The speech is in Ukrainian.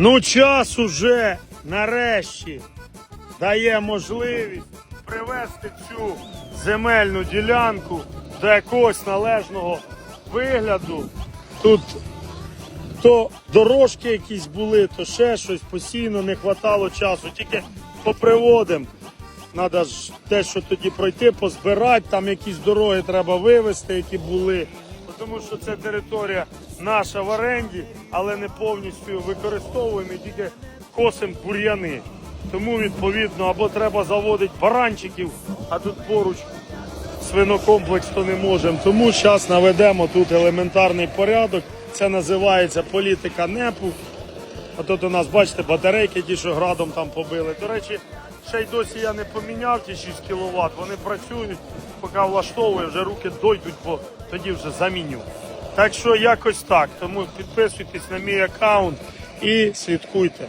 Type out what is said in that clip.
Ну, час уже нарешті дає можливість привести цю земельну ділянку до якогось належного вигляду. Тут то дорожки якісь були, то ще щось постійно не вистачало часу. Тільки поприводимо. Треба ж дещо тоді пройти, позбирати, там якісь дороги треба вивезти, які були. Тому що це територія наша в оренді, але не повністю використовуємо тільки косимо бур'яни. Тому відповідно або треба заводити баранчиків, а тут поруч свинокомплекс то не можемо. Тому зараз наведемо тут елементарний порядок. Це називається політика НЕПу. А тут у нас, бачите, батарейки, ті, що градом там побили. До речі, ще й досі я не поміняв ті 6 кВт. Вони працюють, поки влаштовує, вже руки дойдуть, бо тоді вже заміню. Так що якось так. Тому підписуйтесь на мій аккаунт і слідкуйте.